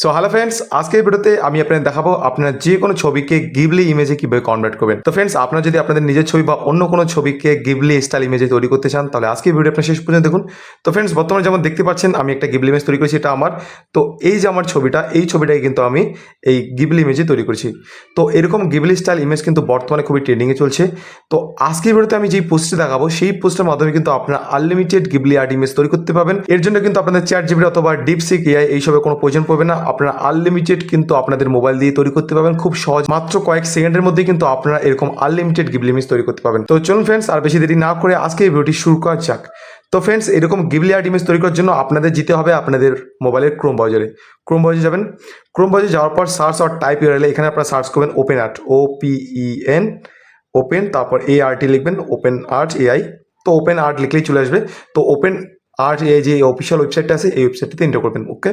So hello friends আজকের ভিডিওতে আমি আপনাদের দেখাবো আপনার যে কোনো ছবিকে গিবলি ইমেজে কীভাবে কনভার্ট করবেন। তো ফ্রেন্ডস আপনারা যদি আপনাদের নিজের ছবি বা অন্য কোনো ছবিকে গিবলি স্টাইল ইমেজে তৈরি করতে চান, তাহলে আজকে ভিডিও আপনার শেষ পর্যন্ত দেখুন। তো ফ্রেন্ডস বর্তমানে যেমন দেখতে পাচ্ছেন, আমি একটা গিবলি ইমেজ তৈরি করেছি, এটা আমার। তো এই যে আমার ছবিটা, এই ছবিটাকে কিন্তু আমি এই গিবলি ইমেজে তৈরি করেছি। তো এরকম গিবলি স্টাইল ইমেজ কিন্তু বর্তমানে খুবই ট্রেন্ডিংয়ে চলছে। তো আজকের ভিডিওতে আমি যেই পোস্টটি দেখাবো, সেই পোস্টের মাধ্যমে কিন্তু আপনারা আনলিমিটেড গিবলি আর্ট ইমেজ তৈরি করতে পারবেন। এর জন্য কিন্তু আপনাদের চ্যাট জিবি অথবা ডিপসিক এআই এইসবের কোনো প্রয়োজন পড়বে না। আপনারা আনলিমিটেড কিন্তু আপনাদের মোবাইল দিয়ে তৈরি করতে পারবেন। খুব সহজ, মাত্র কয়েক সেকেন্ডের মধ্যে কিন্তু আপনারা এরকম আনলিমিটেড গিবলি ইমেজ তৈরি করতে পারবেন। তো চলুন ফ্রেন্ডস আর বেশি দেরি না করে আজকে এই ভিডিওটি শুরু করা যাক। তো ফ্রেন্ডস এরকম গিবলি আর্ট ইমেজ তৈরি করার জন্য আপনাদের যেতে হবে আপনাদের মোবাইলের ক্রোম ব্রাউজারে ক্রোম ব্রাউজারে যাবেন। ক্রোম ব্রাউজারে যাওয়ার পর সার্চ আর টাইপ ইউআরএল এখানে আপনারা সার্চ করবেন open art O P E N open তারপর এ আরটি লিখবেন ওপেন আর্ট এআই তো ওপেন আর্ট লিখলেই চলে আসবে। তো ওপেন আর্ট এআই যে অফিসিয়াল ওয়েবসাইটটা আছে, এই ওয়েবসাইটটিতে এন্টার করবেন ওকে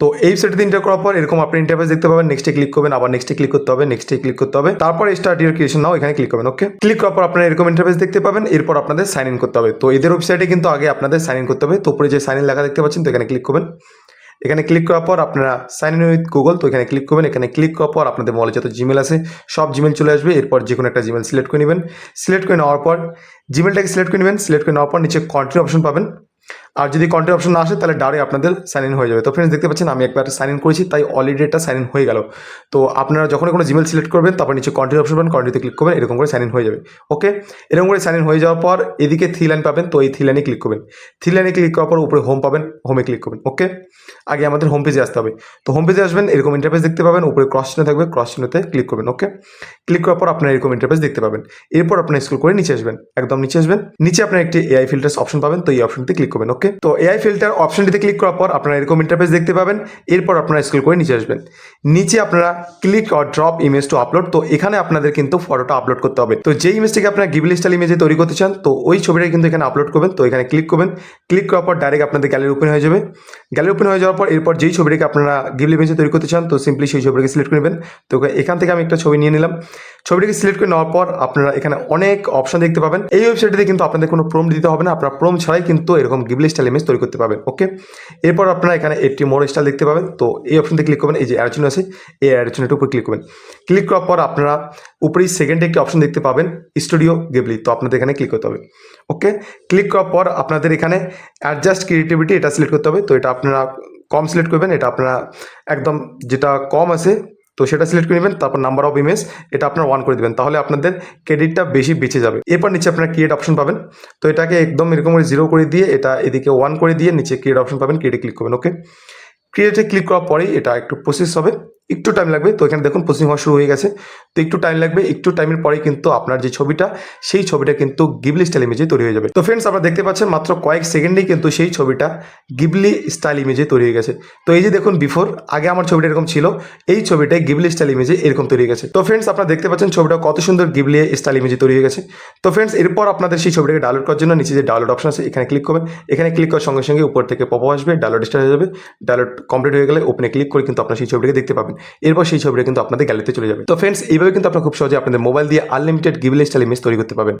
তো এই ওয়েবসাইটে এন্টার করার পর এরকম আপনি ইন্টারফেস দেখতে পাবেন নেক্সটে ক্লিক করবেন, আবার নেক্সটে ক্লিক করতে হবে নেক্সটে ক্লিক করতে হবে। তারপর স্টার্ট ইউর ক্রিয়েশন নাও এখানে ক্লিক করবেন ওকে ক্লিক করার পর আপনারা এরকম ইন্টারফেস দেখতে পাবেন, এরপর আপনাদের সাইন ইন করতে হবে। তো এদের ওয়েবসাইটে কিন্তু আগে আপনাদের সাইন ইন করতে হবে। তো উপরে যে সাইন ইন লেখা দেখতে পাচ্ছেন, তো এখানে ক্লিক করবেন। এখানে ক্লিক করার পর আপনারা সাইন ইন উইথ গুগল তো এখানে ক্লিক করবেন। এখানে ক্লিক করার পর আপনাদের মোবাইলে যত জিমেল আছে, সব জিমেল চলে আসবে। এরপর যে কোনো একটা জিমেল সিলেক্ট করে নেবেন। সিলেক্ট করে নেওয়ার পর জিমেলটাকে সিলেক্ট করে নেবেন। সিলেক্ট করে নেওয়ার পর নিচে কন্টিনিউ অপশন পাবেন। আর যদি কন্টিনিউ অপশন না আসে, তাহলে ডাইরেক্ট আপনাদের সাইন ইন হয়ে যাবে। তো ফ্রেন্ডস দেখতে পাচ্ছেন, আমি একবার সাইন ইন করেছি, তাই অলরেডি এটা সাইন ইন হয়ে গেল। তো আপনারা যখন কোনো জিমেল সিলেক্ট করবেন, তারপর নিচে কন্টিনিউ অপশন পাবেন কন্টিনিউতে ক্লিক করবেন, এরকম করে সাইন ইন হয়ে যাবে। ওকে এরকম করে সাইন ইন হয়ে যাওয়ার পর, এদিকে থ্রি লাইন পাবেন, তো এই থ্রি লাইনে ক্লিক করবেন। থ্রি লাইনে ক্লিক করার পর, উপরে হোম পাবেন হোমে ক্লিক করবেন। ওকে আগে আমাদের হোম পেজে আসতে হবে। তো হোম পেজে আসবেন, এরকম ইন্টারফেস দেখতে পাবেন, উপরে ক্রস চিহ্ন থাকবে ক্রস চিহ্নতে ক্লিক করবেন। ওকে ক্লিক করার পর আপনার এরকম ইন্টারফেস দেখতে পাবেন। এরপর আপনার স্ক্রল করে নিচে আসবেন। একদম নিচে আসবেন। নিচে আপনার একটি এআই ফিল্টার্স অপশন পাবেন, তো এই অপশনটি ক্লিক করবেন। ওকে তো এআই ফিল্টার অপশনটিতে ক্লিক করার পর আপনারা এরকম ইন্টারফেস দেখতে পাবেন। এরপর আপনারা স্ক্রল করে নিচে আসবেন। নিচে আপনারা click or drop image to upload তো এখানে আপনাদের কিন্তু ফটোটা আপলোড করতে হবে। তো যে ইমেজটিকে আপনারা গিবলি স্টাইল ইমেজে তৈরি করতে চান, তো ওই ছবিটা কিন্তু এখানে আপলোড করবেন। তো এখানে ক্লিক করবেন। ক্লিক করার পর ডাইরেক্ট আপনাদের গ্যালারি ওপেন হয়ে যাবে। গ্যালারি ওপেন হয়ে যাওয়ার পর এরপর যেই ছবিটাকে আপনারা গিবলি ইমেজে তৈরি করতে চান, তো সিম্পলি সেই ছবিটাকে সিলেক্ট করে নেবেন। তো এখান থেকে আমি একটা ছবি নিয়ে নিলাম। ছবিটাকে সিলেক্ট করে নেওয়ার পর আপনারা এখানে অনেক অপশন দেখতে পাবেন। এই ওয়েবসাইটে কিন্তু আপনাদের কোনো প্রোম দিতে হবে না। আপনারা প্রোম ছাড়াই কিন্তু এরকম গিবলি স্টাইল ইমেজ তৈরি করতে পারবেন ওকে এরপর আপনারা এখানে একটি মোড় স্টাইল দেখতে পাবেন, তো এই অপশনতে ক্লিক করবেন, এই যে অ্যারোচিন আছে, এই অ্যারোচিনটার উপর ক্লিক করবেন। ক্লিক করার পর আপনারা উপরেই সেকেন্ডে একটি অপশন দেখতে পাবেন স্টুডিও গিবলি তো আপনাদের এখানে ক্লিক করতে হবে ওকে ক্লিক করার পর আপনাদের এখানে অ্যাডজাস্ট ক্রিয়েটিভিটি এটা সিলেক্ট করতে হবে, তো এটা আপনারা কম সিলেক্ট করবেন, এটা আপনারা একদম যেটা কম আছে তো সেটা সিলেক্ট করে নেবেন, তারপর নাম্বার অফ ইমেজ এটা আপনার ওয়ান করে দেবেন, তাহলে আপনাদের ক্রেডিটটা বেশি বেঁচে যাবে। এরপর নিচে আপনার ক্রিয়েট অপশন পাবেন। তো এটাকে একদম এরকম করে জিরো করে দিয়ে এটা এদিকে ওয়ান করে দিয়ে নিচে ক্রিয়েট অপশন পাবেন ক্রিয়েটে ক্লিক করবেন ওকে ক্রিয়েটে ক্লিক করার পরেই এটা একটু প্রসেস হবে। একটু টাইম লাগবে। তো এখানে দেখুন প্রসেসিং হওয়া শুরু হয়ে গেছে। তো একটু টাইম লাগবে, একটু টাইমের পরেই কিন্তু আপনার যে ছবিটা, সেই ছবিটা কিন্তু গিবলি স্টাইল ইমেজে তৈরি হয়ে যাবে। তো ফ্রেন্ডস আপনারা দেখতে পাচ্ছেন মাত্র কয়েক সেকেন্ডেই কিন্তু সেই ছবিটা গিবলি স্টাইল ইমেজে তৈরি হয়ে গেছে। তো এই যে দেখুন বিফোর আগে আমার ছবিটা এরকম ছিল, এই ছবিটাই গিবলি স্টাইল ইমেজে এরকম তৈরি হয়ে গেছে। তো ফ্রেন্ডস আপনারা দেখতে পাচ্ছেন ছবিটা কত সুন্দর গিবলি স্টাইল ইমেজে তৈরি হয়ে গেছে। তো ফ্রেন্ডস এরপর আপনাদের সেই ছবিটাকে ডাউনলোড করার জন্য নিচে যে ডাউনলোড অপশন আছে, এখানে ক্লিক করবেন। এখানে ক্লিক করার সঙ্গে সঙ্গে উপর থেকে পপ আসবে ডাউনলোড স্টার্ট হয়ে যাবে ডাউনলোড কমপ্লিট হয়ে গেলে ওপেনে ক্লিক করে কিন্তু আপনার সেই ছবিটাকে দেখতে পাবেন। এরপর সেই ছবিটা কিন্তু আপনাদের গ্যালারিতে চলে যাবে। তো ফ্রেন্ডস এইভাবে কিন্তু আপনারা খুব সহজে আপনাদের মোবাইল দিয়ে আনলিমিটেড গিবলি স্টাইল তৈরি করতে পারবেন।